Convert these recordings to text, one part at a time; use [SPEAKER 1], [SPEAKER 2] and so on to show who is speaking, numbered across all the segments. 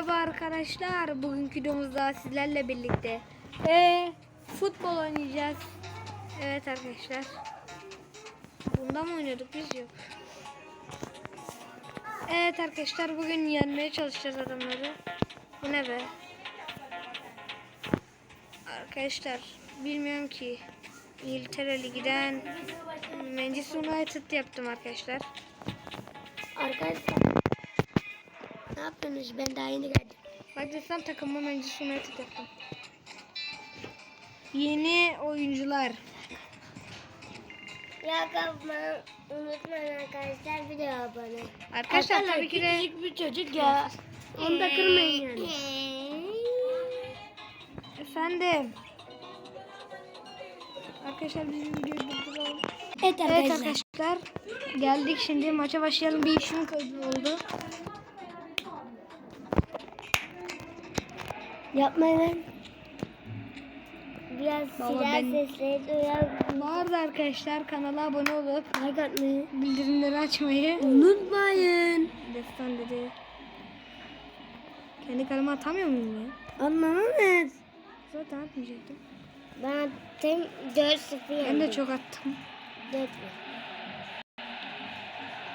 [SPEAKER 1] Merhaba arkadaşlar. Bugünkü videomuzda sizlerle birlikte e, futbol oynayacağız. Evet arkadaşlar. Bunda mı oynuyorduk biz yok. Evet arkadaşlar bugün yenmeye çalışacağız adamları. Bu ne be? Arkadaşlar bilmiyorum ki İngiltere Ligi'den Manchester United yaptım arkadaşlar.
[SPEAKER 2] Arkadaşlar yaptınız? Ben daha yeni geldim.
[SPEAKER 1] Bak desem takımı Manchester United yaptım. Yeni oyuncular.
[SPEAKER 2] Ya kapmayı unutmayın arkadaşlar bir de abone.
[SPEAKER 1] Arkadaşlar tabii ki de
[SPEAKER 2] küçücük bir çocuk ya. Onu da kırmayın yani.
[SPEAKER 1] efendim. Arkadaşlar bizim videoyu durduralım.
[SPEAKER 2] Evet
[SPEAKER 1] Evet
[SPEAKER 2] arkadaşlar.
[SPEAKER 1] arkadaşlar geldik şimdi maça başlayalım. Bir işim kaydı oldu.
[SPEAKER 2] Yapmayın. Biraz
[SPEAKER 1] Baba
[SPEAKER 2] silah
[SPEAKER 1] ben-
[SPEAKER 2] sesleri duyar.
[SPEAKER 1] Bu arada arkadaşlar kanala abone olup
[SPEAKER 2] Like atmayı
[SPEAKER 1] bildirimleri açmayı
[SPEAKER 2] unutmayın.
[SPEAKER 1] Destan dedi. Kendi kaleme atamıyor muyum ya?
[SPEAKER 2] Anlamadınız.
[SPEAKER 1] Zaten atmayacaktım.
[SPEAKER 2] Ben attım 4-0
[SPEAKER 1] Ben de çok attım.
[SPEAKER 2] 4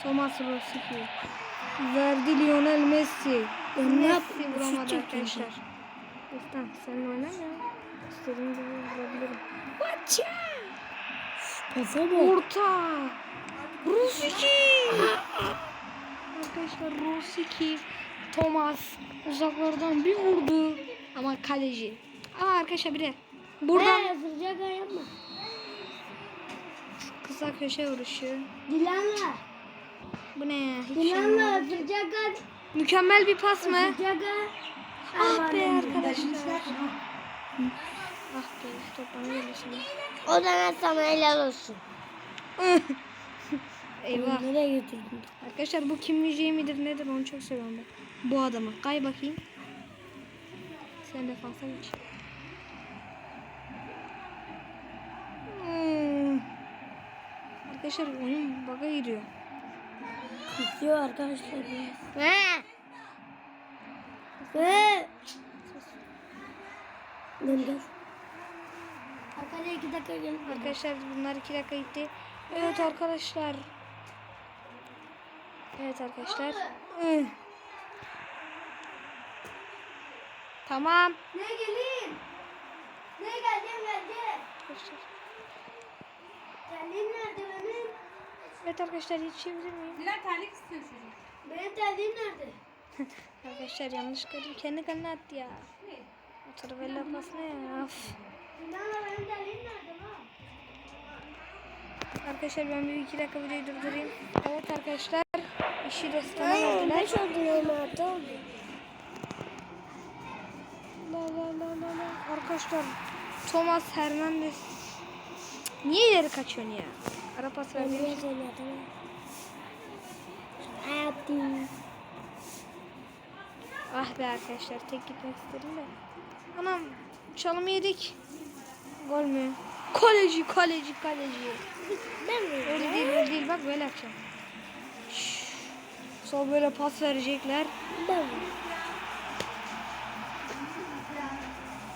[SPEAKER 1] Thomas Rossi. Verdi Lionel Messi. Messi vuramadı arkadaşlar. Destan sen oyna ya. İstediğim gibi vurabilirim.
[SPEAKER 2] Pasa bak.
[SPEAKER 1] Orta. Rossi. arkadaşlar Rossi Thomas uzaklardan bir vurdu. Ama kaleci. Ama arkadaşlar bir de buradan
[SPEAKER 2] He, sıcak yapma.
[SPEAKER 1] kısa köşe vuruşu.
[SPEAKER 2] Dilanla.
[SPEAKER 1] Bu ne ya? Hiç şey
[SPEAKER 2] Dilanla at.
[SPEAKER 1] Mükemmel bir pas mı?
[SPEAKER 2] At.
[SPEAKER 1] Ah be arkadaşlar. Ah be top bana geliyor şimdi.
[SPEAKER 2] O zaman sana helal olsun.
[SPEAKER 1] Eyvah.
[SPEAKER 2] Nereye götürdün?
[SPEAKER 1] Arkadaşlar bu Kim Min-jae midir nedir onu çok seviyorum ben. Bu adamı. Kay bakayım. Sen defansa geç. Hmm. Arkadaşlar oyun baga giriyor.
[SPEAKER 2] Gidiyor arkadaşlar. He. He. Gel gel. Arkadaşlar iki dakika gel.
[SPEAKER 1] Arkadaşlar bunlar iki dakika gitti. Evet arkadaşlar. Evet arkadaşlar. Tamam.
[SPEAKER 2] Ne geleyim? Ne geldim geldim.
[SPEAKER 1] Arkadaşlar.
[SPEAKER 2] Terliğim nerede benim?
[SPEAKER 1] Evet arkadaşlar yetişebilir miyim?
[SPEAKER 3] Dilan terlik istiyor çocuk.
[SPEAKER 2] Benim terliğim nerede?
[SPEAKER 1] Arkadaşlar yanlış gördüm. Kendi kendine attı ya. O travella pas ne ya?
[SPEAKER 2] Lan?
[SPEAKER 1] Arkadaşlar ben bir iki dakika videoyu durdurayım. Evet arkadaşlar. işi restana verdiler.
[SPEAKER 2] Beş oldu altı oldu.
[SPEAKER 1] La la la la la. Arkadaşlar Thomas Hernandez. Niye ileri kaçıyorsun ya? Ara pas
[SPEAKER 2] tamam. Hayatım.
[SPEAKER 1] Ah be arkadaşlar tek gitmek istedim de. Anam çalımı yedik. Gol mü? Kaleci kaleci kaleci.
[SPEAKER 2] Ben mi?
[SPEAKER 1] Öyle değil öyle değil bak böyle yapacağım. Şşş. Sol böyle pas verecekler.
[SPEAKER 2] Ben mi?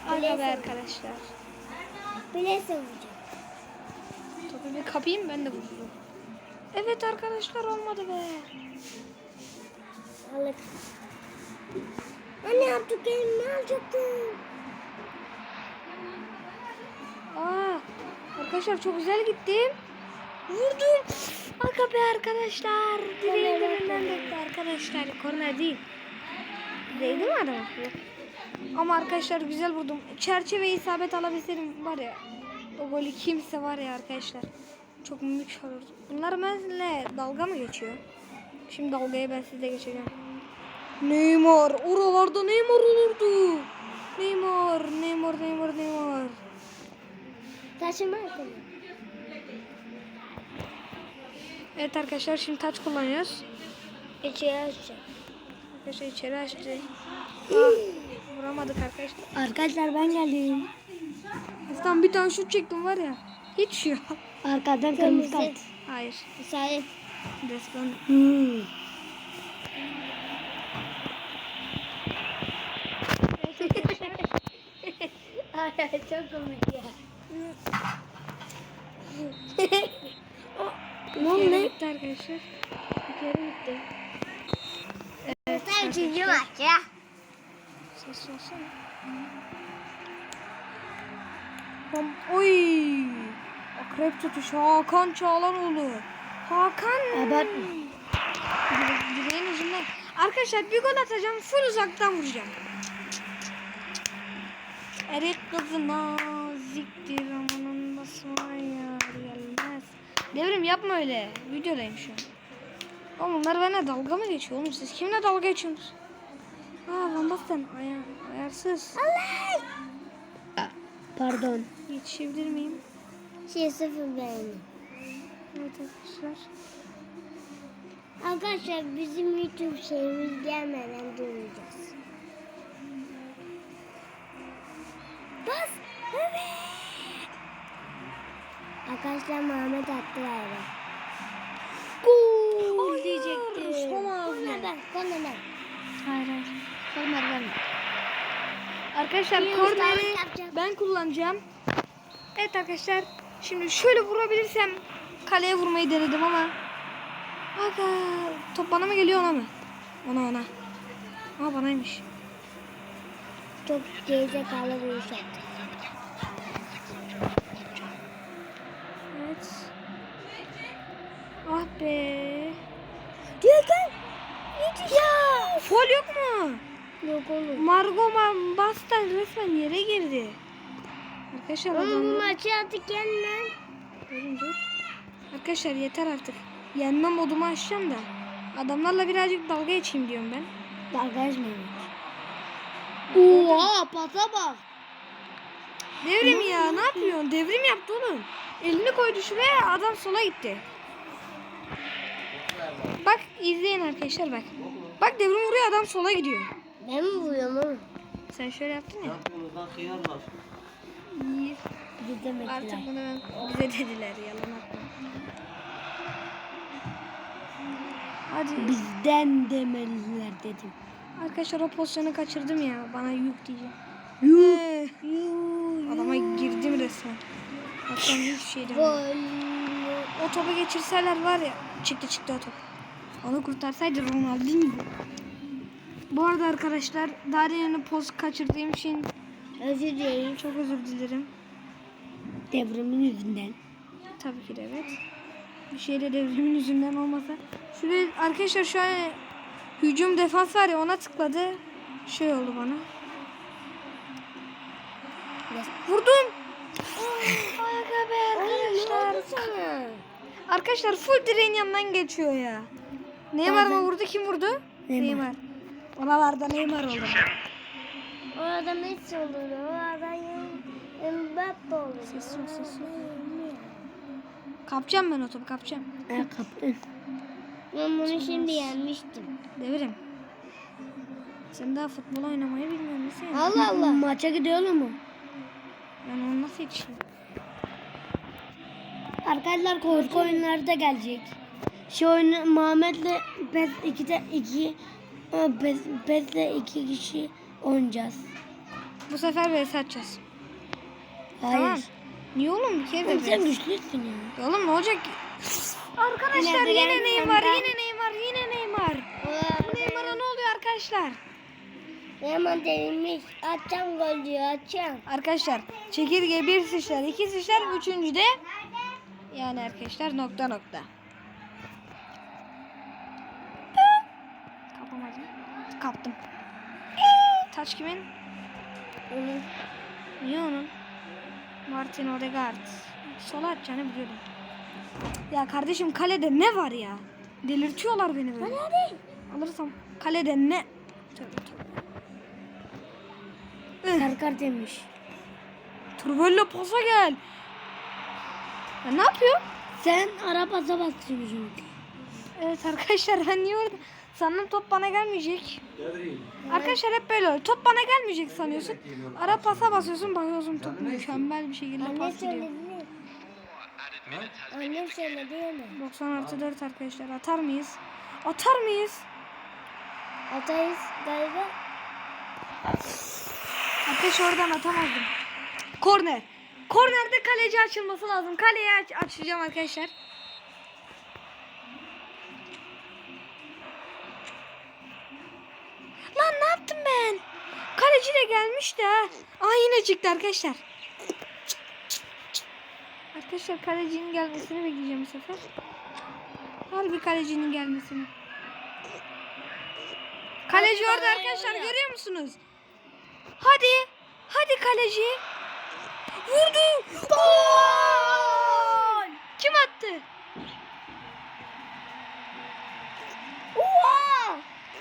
[SPEAKER 1] Aga be arkadaşlar.
[SPEAKER 2] Bilese vuracağım.
[SPEAKER 1] Topu bir kapayım ben de vururum. Evet arkadaşlar olmadı be.
[SPEAKER 2] Alık. Anne yaptık ne alacaktım?
[SPEAKER 1] Aa, arkadaşlar çok güzel gittim. Vurdum. Aga be arkadaşlar. Direğin dibinden döktü arkadaşlar. Korner değil. Değdi mi adama? Ama arkadaşlar güzel vurdum. Çerçeve isabet alabilseydim var ya. O golü kimse var ya arkadaşlar. Çok mük olurdu. Bunlar benimle dalga mı geçiyor? Şimdi dalgaya ben sizle geçeceğim. Neymar. Oralarda Neymar olurdu. Neymar. Neymar. Neymar. Neymar.
[SPEAKER 2] Taşıma akıllı.
[SPEAKER 1] Evet arkadaşlar şimdi taç kullanıyoruz.
[SPEAKER 2] İçeri açacağım.
[SPEAKER 1] Arkadaşlar içeri açtı. Ah, vuramadık arkadaşlar.
[SPEAKER 2] Arkadaşlar ben geldim.
[SPEAKER 1] Tam bir tane şut çektim var ya. Hiç yok.
[SPEAKER 2] Arkadan kırmızı kart.
[SPEAKER 1] Hayır.
[SPEAKER 2] Müsaade.
[SPEAKER 1] Resmen.
[SPEAKER 2] Hmm. Hayır çok komik ya.
[SPEAKER 1] Ne oldu? Bitti arkadaşlar. Bir kere bitti. Evet.
[SPEAKER 2] Sen üçüncü maç ya.
[SPEAKER 1] Ses olsana. Bom Oy! Akrep tutuşu Hakan Çağlanoğlu. Hakan. Dire- Direğin ucundan. Arkadaşlar bir gol atacağım. Full uzaktan vuracağım. Erik kızı naziktir amanın basma yar gelmez. Devrim yapma öyle. Videodayım şu an. Oğlum bunlar benimle dalga mı geçiyor oğlum? Siz kimle dalga geçiyorsunuz? Aa Van Basten ayar, ayarsız.
[SPEAKER 2] Pardon.
[SPEAKER 1] Yetişebilir miyim?
[SPEAKER 2] Şey sıfır beğeni.
[SPEAKER 1] Evet arkadaşlar.
[SPEAKER 2] Arkadaşlar bizim YouTube şeyimiz gelmeden duracağız. Bas. Evet. Arkadaşlar Muhammed attı galiba.
[SPEAKER 1] Gol diyecektim. Son ağzına.
[SPEAKER 2] Korner ben, korner ben.
[SPEAKER 1] Hayır hayır. Korner verme. Arkadaşlar
[SPEAKER 2] Bir
[SPEAKER 1] korneri ben kullanacağım. Evet arkadaşlar. Şimdi şöyle vurabilirsem kaleye vurmayı denedim ama. Aga top bana mı geliyor ona mı? Ona ona. Aa banaymış.
[SPEAKER 2] Çok gerizekalı bir iş.
[SPEAKER 1] Evet. Ah be.
[SPEAKER 2] Gökhan.
[SPEAKER 1] Ya fol yok mu?
[SPEAKER 2] Yok oğlum.
[SPEAKER 1] Margot Man Bastan resmen yere girdi. Arkadaşlar
[SPEAKER 2] Oğlum bu
[SPEAKER 1] adamlar...
[SPEAKER 2] maçı artık yen lan.
[SPEAKER 1] Durun dur. Arkadaşlar yeter artık. Yenme modumu açacağım da. Adamlarla birazcık dalga geçeyim diyorum ben.
[SPEAKER 2] Dalga geçmeyin. Oha pata bak.
[SPEAKER 1] Devrim ya ne yapıyorsun? Devrim yaptı oğlum. Elini koydu şuraya adam sola gitti. Bak izleyin arkadaşlar bak. Bak devrim vuruyor adam sola gidiyor.
[SPEAKER 2] Ben mi vuruyorum oğlum?
[SPEAKER 1] Sen şöyle yaptın ya.
[SPEAKER 3] Yapıyorsunuz lan hıyar var.
[SPEAKER 1] İyi. Artık bunu ben bize dediler yalan atma. Hadi.
[SPEAKER 2] Bizden demeliler dedim.
[SPEAKER 1] Arkadaşlar o pozisyonu kaçırdım ya. Bana yük diyeceğim. Yük. Adama girdim resmen. Bakın hiçbir şey.
[SPEAKER 2] Gol.
[SPEAKER 1] O topu geçirseler var ya. Çıktı çıktı o top. Onu kurtarsaydı Ronaldinho. Bu arada arkadaşlar demin poz kaçırdığım için
[SPEAKER 2] Özür dileyim.
[SPEAKER 1] çok özür dilerim.
[SPEAKER 2] Devrimin yüzünden.
[SPEAKER 1] Tabii ki de evet. Bir şey de devrimin yüzünden olmasa. Şuraya arkadaşlar şu an hücum defans var ya ona tıkladı. Şey oldu bana. Vurdum. Arkadaşlar. Arkadaşlar full direğin yanından geçiyor ya. Neymar mı vurdu? Kim vurdu?
[SPEAKER 2] Neymar.
[SPEAKER 1] Ona var da Neymar oldu.
[SPEAKER 2] O adam hiç olur. O adam Mbappe olur.
[SPEAKER 1] Sessiz ol, sessiz ol. Kapacağım ben o topu kapacağım.
[SPEAKER 2] Ben kaptım. Ben bunu şimdi yenmiştim.
[SPEAKER 1] Devrim. Sen daha futbol oynamayı bilmiyor musun?
[SPEAKER 2] Allah Allah. Maça gidiyor mu?
[SPEAKER 1] Ben onu nasıl yetişeyim?
[SPEAKER 2] Arkadaşlar korku oyunları da gelecek. Şu oyunu Muhammed'le PES 2'de 2 PES, PES'le 2 kişi oynayacağız.
[SPEAKER 1] Bu sefer vs atacağız.
[SPEAKER 2] Hayır.
[SPEAKER 1] Tamam. Niye oğlum bir kere de
[SPEAKER 2] Oğlum sen
[SPEAKER 1] vs?
[SPEAKER 2] güçlüsün ya.
[SPEAKER 1] Ya Oğlum ne olacak? Arkadaşlar yine
[SPEAKER 2] gel-
[SPEAKER 1] Neymar,
[SPEAKER 2] ben-
[SPEAKER 1] yine Neymar, yine Neymar. Neymar'a ne oluyor arkadaşlar?
[SPEAKER 2] Hemen devirmiş. Atacağım gol diyor atacağım.
[SPEAKER 1] Arkadaşlar çekirge bir sıçrar, iki sıçrar, üçüncü de yani arkadaşlar nokta nokta. Kapamadım. Kaptım. Taç kimin?
[SPEAKER 2] Onun
[SPEAKER 1] Niye onun? Martin Odegaard. Sola atacağını biliyordum. Ya kardeşim kalede ne var ya? Delirtiyorlar beni böyle.
[SPEAKER 2] hadi.
[SPEAKER 1] Alırsam kalede ne?
[SPEAKER 2] Kart yemiş.
[SPEAKER 1] Turvello pasa gel. Ya ne yapıyor?
[SPEAKER 2] Sen ara pasa basıyorsun.
[SPEAKER 1] Evet arkadaşlar ben niye orada? Sandım top bana gelmeyecek. Arkadaşlar hep böyle oluyor. Top bana gelmeyecek sanıyorsun. Ara pasa basıyorsun bakıyorsun top mükemmel bir şekilde pas gidiyor.
[SPEAKER 2] Annem söyledi mi?
[SPEAKER 1] 90 artı 4 arkadaşlar atar mıyız? Atar mıyız?
[SPEAKER 2] Atayız galiba.
[SPEAKER 1] Ateş oradan atamazdım. Korner. Kornerde kaleci açılması lazım. Kaleye aç açacağım arkadaşlar. Lan ne yaptım ben? Kaleci de gelmişti ha. Aa yine çıktı arkadaşlar. Arkadaşlar kalecinin gelmesini bekleyeceğim bu sefer. Harbi kalecinin gelmesini. Kaleci orada arkadaşlar görüyor musunuz? Hadi. Hadi kaleci. Vurdu. Gol! Kim attı?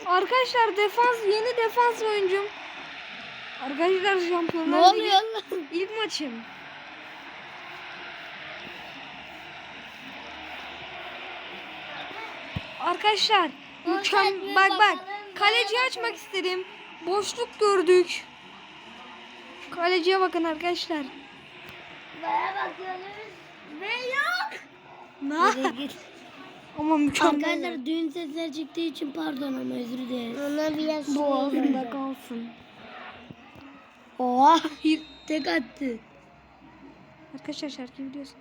[SPEAKER 1] Arkadaşlar defans yeni defans oyuncum. Arkadaşlar
[SPEAKER 2] Ne
[SPEAKER 1] şampiyonlar Ligi
[SPEAKER 2] oluyor
[SPEAKER 1] ilk maçım. Arkadaşlar mükemmel bak bak kaleci açmak istedim. Boşluk gördük. Kaleciye bakın arkadaşlar.
[SPEAKER 2] Bana bakıyoruz ve yok.
[SPEAKER 1] Ne? Ama mükemmel.
[SPEAKER 2] Arkadaşlar düğün sesleri çıktığı için pardon ama özür dileriz. Ona biraz
[SPEAKER 1] Boğazımda kalsın.
[SPEAKER 2] Oha. Tek attı.
[SPEAKER 1] Arkadaşlar şarkı biliyorsun.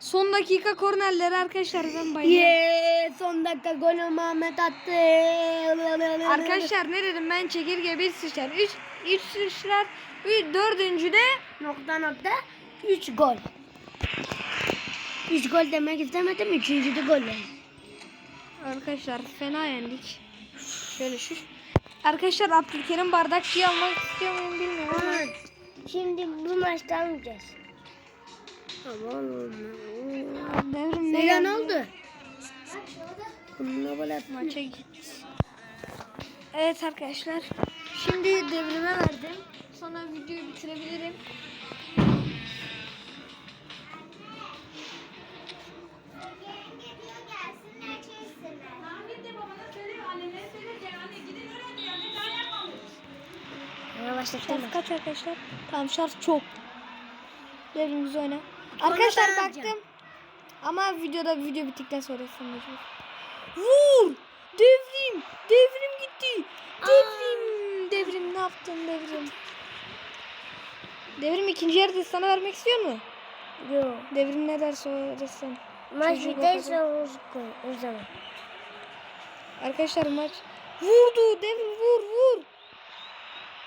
[SPEAKER 1] Son dakika kornerleri arkadaşlar ben bayılıyorum.
[SPEAKER 2] Ye son dakika golü Mehmet attı.
[SPEAKER 1] Arkadaşlar ne dedim ben çekirge bir sıçrar. Üç, üç sıçrar. Üç, dördüncü de
[SPEAKER 2] nokta nokta 3 gol. 3 gol demek istemedim. Üçüncü de gol.
[SPEAKER 1] arkadaşlar fena yendik. Şöyle şu. Arkadaşlar Abdülkerim bardakçıyı almak istiyor muyum bilmiyorum ama.
[SPEAKER 2] Şimdi bu maçta almayacağız. Tamam.
[SPEAKER 1] Devrim ne
[SPEAKER 2] Neden
[SPEAKER 1] geldi?
[SPEAKER 2] oldu? Bununla atma.
[SPEAKER 1] Maça git. Evet arkadaşlar. Şimdi devrime verdim. Sonra videoyu bitirebilirim. Şarj kaç arkadaşlar? Tamam şarj çok. Devrimizi oyna. Arkadaşlar baktım. Ama videoda video bittikten sonra sanırım. Vur! Devrim! Devrim gitti! Devrim! Devrim ne yaptın devrim? Devrim ikinci yarıda sana vermek istiyor mu?
[SPEAKER 2] Yok.
[SPEAKER 1] Devrim ne derse o dersen.
[SPEAKER 2] Maç biterse o zaman.
[SPEAKER 1] Arkadaşlar maç vurdu. Devrim vur vur.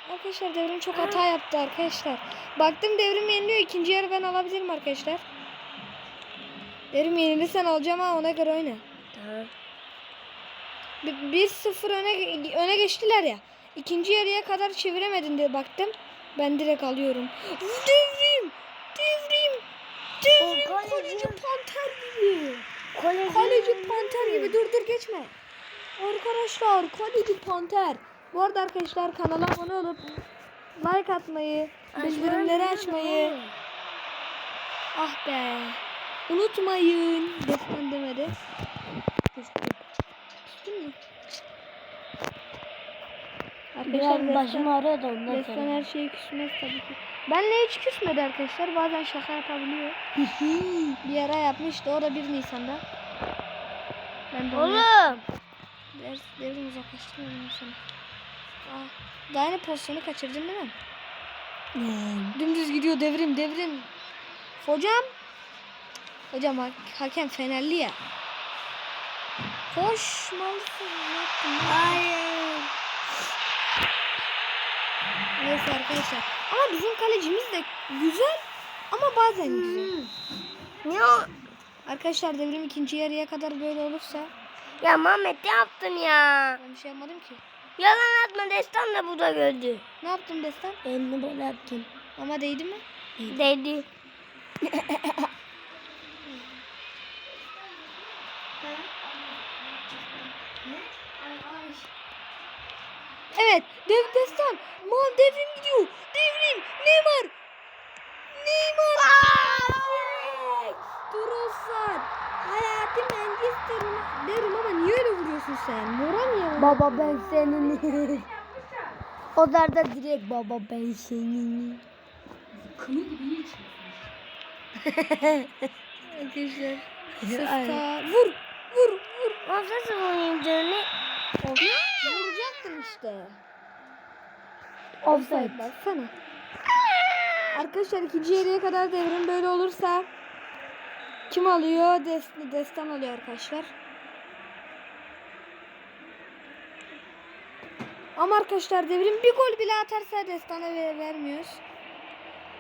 [SPEAKER 1] Arkadaşlar devrim çok hata yaptı arkadaşlar. Baktım devrim yeniliyor. İkinci yarı ben alabilirim arkadaşlar. Devrim yenilirsen alacağım ha ona göre oyna.
[SPEAKER 2] Tamam.
[SPEAKER 1] Bir- 1-0 öne öne geçtiler ya. İkinci yarıya kadar çeviremedin diye baktım. Ben direkt alıyorum. Devrim! Devrim! Devrim!
[SPEAKER 2] O Kaleci
[SPEAKER 1] panter gibi.
[SPEAKER 2] Kaleci,
[SPEAKER 1] Kaleci panter gibi. Dur dur geçme. Arkadaşlar kaleci panter. Bu arada arkadaşlar kanala abone olup like atmayı, bildirimleri açmayı. Ah be. Unutmayın. Destan demedi. Düştün mü? Arkadaşlar
[SPEAKER 2] Biraz başım ağrıyor da ondan
[SPEAKER 1] Destan
[SPEAKER 2] sonra.
[SPEAKER 1] her şeye küsmez tabii ki. Benle hiç küsmedi arkadaşlar. Bazen şaka yapabiliyor. Bir ara yapmıştı. O da 1 Nisan'da. Ben de
[SPEAKER 2] Oğlum.
[SPEAKER 1] ders, devrim uzaklaştırmıyorum sana. Aa, daha yeni pozisyonu kaçırdın değil mi? Dümdüz gidiyor devrim devrim. Hocam. Hocam ha- hakem Fenerli ya. Yaptın ya?
[SPEAKER 2] Hayır.
[SPEAKER 1] Neyse arkadaşlar. Ama bizim kalecimiz de güzel. Ama bazen güzel.
[SPEAKER 2] Ne o?
[SPEAKER 1] Arkadaşlar devrim ikinci yarıya kadar böyle olursa
[SPEAKER 2] Ya Mehmet ne yaptın ya?
[SPEAKER 1] ben bir şey yapmadım ki.
[SPEAKER 2] Yalan atma Destan da bu da gördü.
[SPEAKER 1] Ne yaptım destem?
[SPEAKER 2] Elini böyle attın.
[SPEAKER 1] Ama değdi mi?
[SPEAKER 2] Dedi.
[SPEAKER 1] Evet, dev destan. Man devrim gidiyor. Devrim. Neymar. Neymar. Trossard. Hayati Manchester derim ama niye öyle vuruyorsun sen? Mora niye?
[SPEAKER 2] Baba ben senin. o da da direkt baba ben senin.
[SPEAKER 1] Arkadaşlar. Sesta. Vur. Vur. Vur.
[SPEAKER 2] Nasıl oyuncunu?
[SPEAKER 1] Vuracaktın işte.
[SPEAKER 2] Offside.
[SPEAKER 1] Baksana. Arkadaşlar ikinci yarıya kadar devrim böyle olursa kim alıyor? Des Destan alıyor arkadaşlar. Ama arkadaşlar devrim bir gol bile atarsa Destan'a ver vermiyoruz.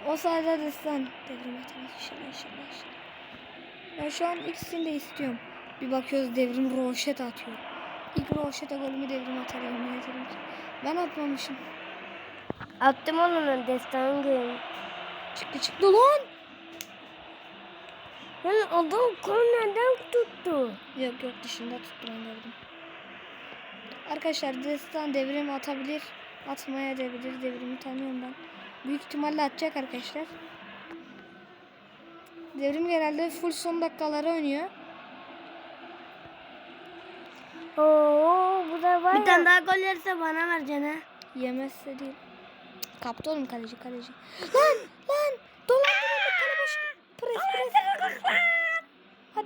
[SPEAKER 1] O sayede Destan devrim atamaz inşallah inşallah. Ben şu an ikisini de istiyorum. Bir bakıyoruz devrim roşet atıyor. İlk roşete golümü devrim atar yemin ederim ki. Ben atmamışım.
[SPEAKER 2] Attım onun destanı.
[SPEAKER 1] Çıktı çıktı lan.
[SPEAKER 2] Yani adam kornerden tuttu.
[SPEAKER 1] Yok yok dışında tuttu ben gördüm. Arkadaşlar Destan devrim atabilir. Atmaya da bilir. Devrimi tanıyorum ben. Büyük ihtimalle atacak arkadaşlar. Devrim genelde full son dakikaları oynuyor.
[SPEAKER 2] Oo bu da var Bir tane daha gol yerse bana vereceksin ha.
[SPEAKER 1] Yemezse değil. Kaptı oğlum kaleci kaleci. Lan lan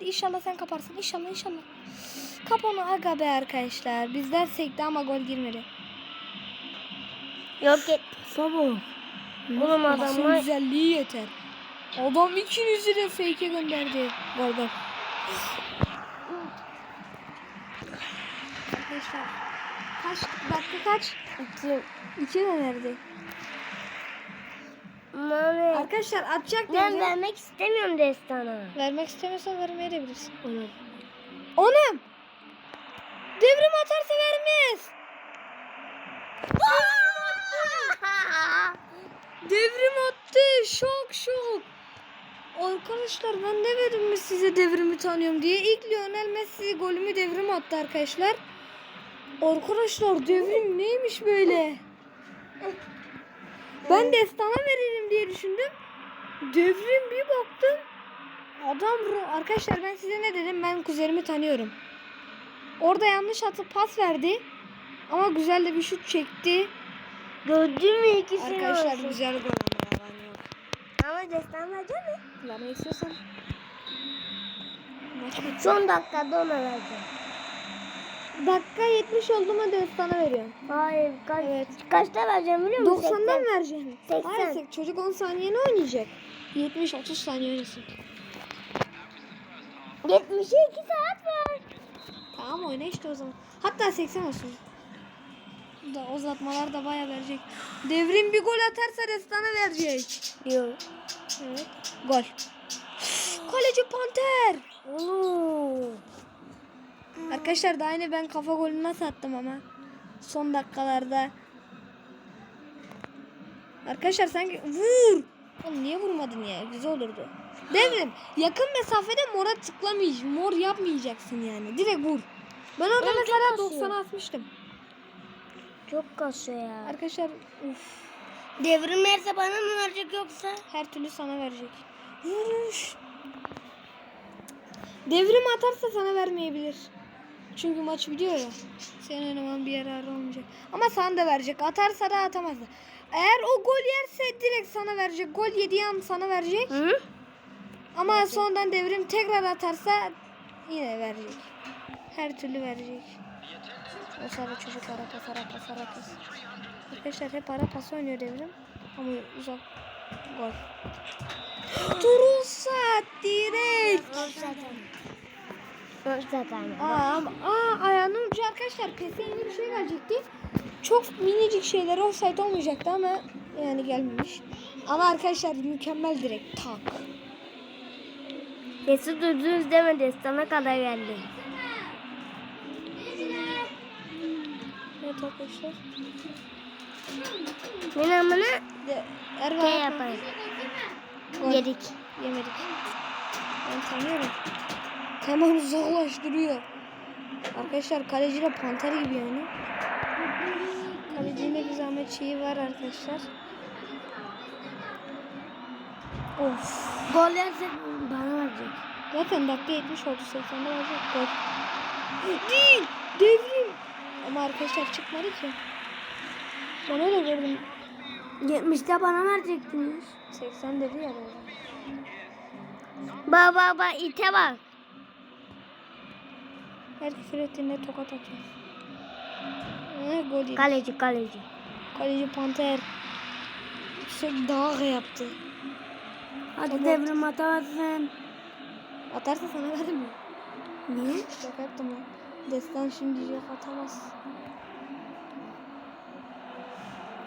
[SPEAKER 1] Hadi inşallah sen kaparsın. İnşallah inşallah. Kap onu aga be arkadaşlar. Bizler sekti ama gol girmedi.
[SPEAKER 2] Yok et. Sabah. Oğlum adamlar
[SPEAKER 1] güzelliği yeter. Adam ikinizi de fake'e gönderdi. Gol gol. Arkadaşlar kaç dakika kaç?
[SPEAKER 2] iki.
[SPEAKER 1] İki de verdi. Arkadaşlar atacak
[SPEAKER 2] Ben vermek istemiyorum destana.
[SPEAKER 1] Vermek istemiyorsan vermeye de bilirsin.
[SPEAKER 2] Onu.
[SPEAKER 1] Onum. Devrim atarsa vermez. Devrim attı. Şok şok. Arkadaşlar ben demedim mi size devrimi tanıyorum diye. İlk Lionel Messi golümü devrim attı arkadaşlar. Arkadaşlar devrim neymiş böyle? Ben Destan'a veririm diye düşündüm. Devrim bir baktım. Adam arkadaşlar ben size ne dedim? Ben kuzenimi tanıyorum. Orada yanlış atıp pas verdi. Ama güzel de bir şut çekti.
[SPEAKER 2] Gördün mü ikisini?
[SPEAKER 1] Arkadaşlar
[SPEAKER 2] olsun.
[SPEAKER 1] güzel gol ama yalan yok.
[SPEAKER 2] Ama destan verecek mi?
[SPEAKER 1] Vermek istiyorsan. Maç.
[SPEAKER 2] Son dakikada ona vereceğim.
[SPEAKER 1] Dakika 70 oldu mu Destan'a veriyorum.
[SPEAKER 2] Hayır. Kaç,
[SPEAKER 1] Evet.
[SPEAKER 2] Kaçta vereceğim biliyor musun?
[SPEAKER 1] 90'dan
[SPEAKER 2] 80.
[SPEAKER 1] vereceğim.
[SPEAKER 2] 80.
[SPEAKER 1] Hayır çocuk 10 saniye ne oynayacak? 70-30 saniye oynasın.
[SPEAKER 2] 70'e 2 saat var.
[SPEAKER 1] Tamam oyna işte o zaman. Hatta 80 olsun. Da uzatmalar da baya verecek. Devrim bir gol atarsa Destan'a verecek.
[SPEAKER 2] Yok.
[SPEAKER 1] Evet. Gol. Kaleci Panter.
[SPEAKER 2] Oo.
[SPEAKER 1] Arkadaşlar daha yine ben kafa golünü nasıl attım ama. Son dakikalarda. Arkadaşlar sanki vur. Oğlum niye vurmadın ya? Güzel olurdu. Devrim yakın mesafede mora tıklamayacağım. Mor yapmayacaksın yani. Direkt vur. Ben orada
[SPEAKER 2] Oğlum,
[SPEAKER 1] mesela
[SPEAKER 2] çok kasıyor.
[SPEAKER 1] 90'a atmıştım.
[SPEAKER 2] Çok kasıyor ya.
[SPEAKER 1] Arkadaşlar uf.
[SPEAKER 2] Devrim yerse bana mı verecek yoksa?
[SPEAKER 1] Her türlü sana verecek. Vuruş. Devrim atarsa sana vermeyebilir. Çünkü maç biliyor ya. Senin oynaman bir yararı olmayacak. Ama sana da verecek. Atarsa da atamaz da. Eğer o gol yerse direkt sana verecek. Gol yediği an sana verecek.
[SPEAKER 2] Hı?
[SPEAKER 1] Ama sonradan devrim tekrar atarsa yine verecek. Her türlü verecek. O sırada çocuk ara pas ara pas ara pas. Arkadaşlar hep ara pas oynuyor devrim. Ama uzak gol. Turulsa direkt.
[SPEAKER 2] Zaten.
[SPEAKER 1] Aa, aa ayağının ucu arkadaşlar PES'e yeni bir şey gelecekti. Çok minicik şeyler offside olmayacaktı ama yani gelmemiş. Ama arkadaşlar mükemmel direkt tak.
[SPEAKER 2] Sesi duydunuz deme destana kadar geldi.
[SPEAKER 1] Evet arkadaşlar. De, Erva
[SPEAKER 2] Şey yapar.
[SPEAKER 1] Gol.
[SPEAKER 2] Yedik.
[SPEAKER 1] Yemedik. Ben tanıyorum. Hemen uzaklaştırıyor. Arkadaşlar kaleci de panter gibi yani. Kalecinin bir zahmet şeyi var arkadaşlar. Of.
[SPEAKER 2] Gol yerse bana verecek.
[SPEAKER 1] Zaten dakika 70 oldu 80'de olacak gol. Değil. Devrim. Ama arkadaşlar çıkmadı ki. Ben öyle gördüm.
[SPEAKER 2] 70'te bana verecektiniz.
[SPEAKER 1] 80 dedi ya böyle.
[SPEAKER 2] Bak bak ite bak.
[SPEAKER 1] Her küfür ettiğinde tokat atıyor. Ee, gol yedi.
[SPEAKER 2] Kaleci kaleci.
[SPEAKER 1] Kaleci Panter. Sürekli dağa yaptı.
[SPEAKER 2] Hadi devrim atarsın.
[SPEAKER 1] Atarsa sana vermiyor.
[SPEAKER 2] Niye?
[SPEAKER 1] Şaka yaptım lan. Destan şimdi diyecek atamaz.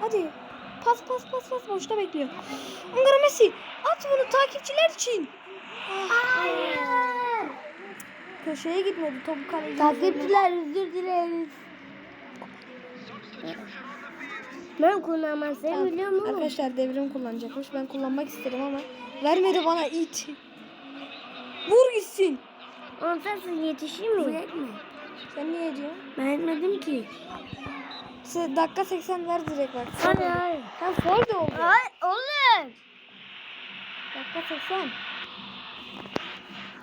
[SPEAKER 1] Hadi. Pas pas pas pas boşta bekliyor. Angara Messi at bunu takipçiler için.
[SPEAKER 2] Hayır.
[SPEAKER 1] Köşeye gitmedi topu kaleye.
[SPEAKER 2] Takipçiler özür dileriz. Ben kullanmasını biliyorum ama.
[SPEAKER 1] Arkadaşlar devrim kullanacakmış. Ben kullanmak istedim ama vermedi bana it. Vur gitsin.
[SPEAKER 2] Onsarsız yetişir mi? mi?
[SPEAKER 1] Sen niye diyorsun?
[SPEAKER 2] Ben etmedim ki.
[SPEAKER 1] Se- dakika 80 ver direkt bak.
[SPEAKER 2] Hadi hayır.
[SPEAKER 1] Sen foul de oldu.
[SPEAKER 2] Hayır olur.
[SPEAKER 1] Dakika 80.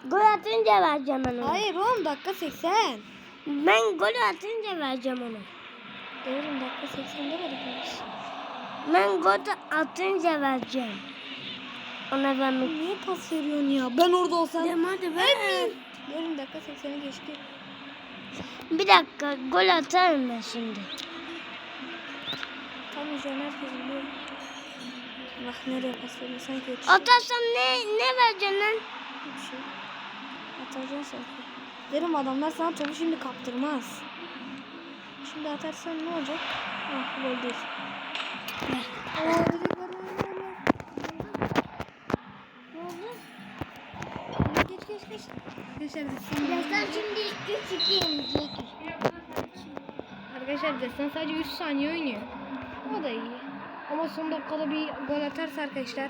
[SPEAKER 2] Gol atınca vereceğim onu.
[SPEAKER 1] Hayır oğlum dakika 80.
[SPEAKER 2] Ben gol atınca vereceğim onu.
[SPEAKER 1] Devrim dakika 80 demedik?
[SPEAKER 2] Ben gol atınca vereceğim. Ona vermek.
[SPEAKER 1] Niye pas veriyorsun ya? Ben orada olsam.
[SPEAKER 2] Tamam hadi ver.
[SPEAKER 1] Devrim dakika 80'i geçti.
[SPEAKER 2] Bir dakika gol atarım ben şimdi.
[SPEAKER 1] Tam üzerine herkes biliyor. Bak nereye pas veriyor sanki.
[SPEAKER 2] Atarsam ne ne vereceksin lan?
[SPEAKER 1] Bir şey. Atacaksın sanki. Derim adamlar sana topu şimdi kaptırmaz. Şimdi atarsan ne olacak? Ah gol değil. Aa, direkt ver. Ne oldu? Geç geç geç. Arkadaşlar Destan
[SPEAKER 2] Birazdan şimdi 3-2 yenecek.
[SPEAKER 1] Arkadaşlar Destan sadece 3 saniye oynuyor. O da iyi. Ama son dakikada bir gol atarsa arkadaşlar.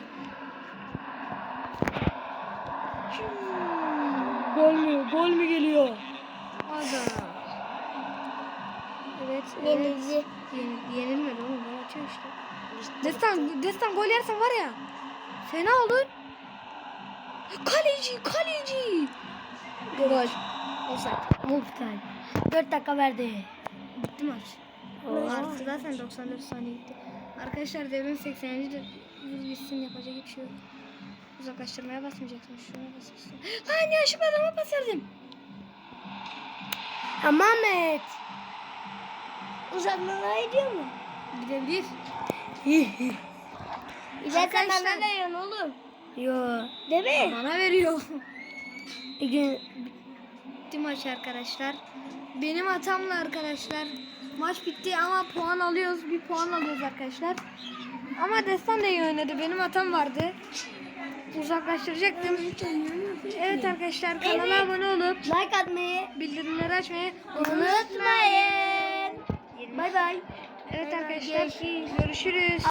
[SPEAKER 1] Gol mü? Geliyor? Ada. Evet.
[SPEAKER 2] Yenildi.
[SPEAKER 1] Evet. Yenil, yenilmedi oğlum. Gol atıyor işte. Destan, Destan gol yersen var ya. Fena olur. Kaleci, kaleci. Gol. Offside.
[SPEAKER 2] Offside. 4 dakika verdi.
[SPEAKER 1] Bitti maç. Artı zaten 94 saniye gitti. Arkadaşlar devrin 80. de vur gitsin yapacak hiçbir şey yok. Uzaklaştırmaya basmayacaksın. Şuna basacaksın. Lan yanlışlıkla adama pas verdim.
[SPEAKER 2] Ama Ahmet. Uzatmalara gidiyor mu?
[SPEAKER 1] Gidebilir.
[SPEAKER 2] İleride bana veriyorsun oğlum. Yo. Değil mi?
[SPEAKER 1] Bana veriyor. Bitti maç arkadaşlar. Benim hatamla arkadaşlar. Maç bitti ama puan alıyoruz. Bir puan alıyoruz arkadaşlar. Ama Destan da iyi oynadı. Benim hatam vardı. Uzaklaştıracaktım. Evet arkadaşlar kanala abone olup
[SPEAKER 2] like atmayı
[SPEAKER 1] bildirimleri açmayı
[SPEAKER 2] unutmayın. Bay bay.
[SPEAKER 1] Evet arkadaşlar görüşürüz.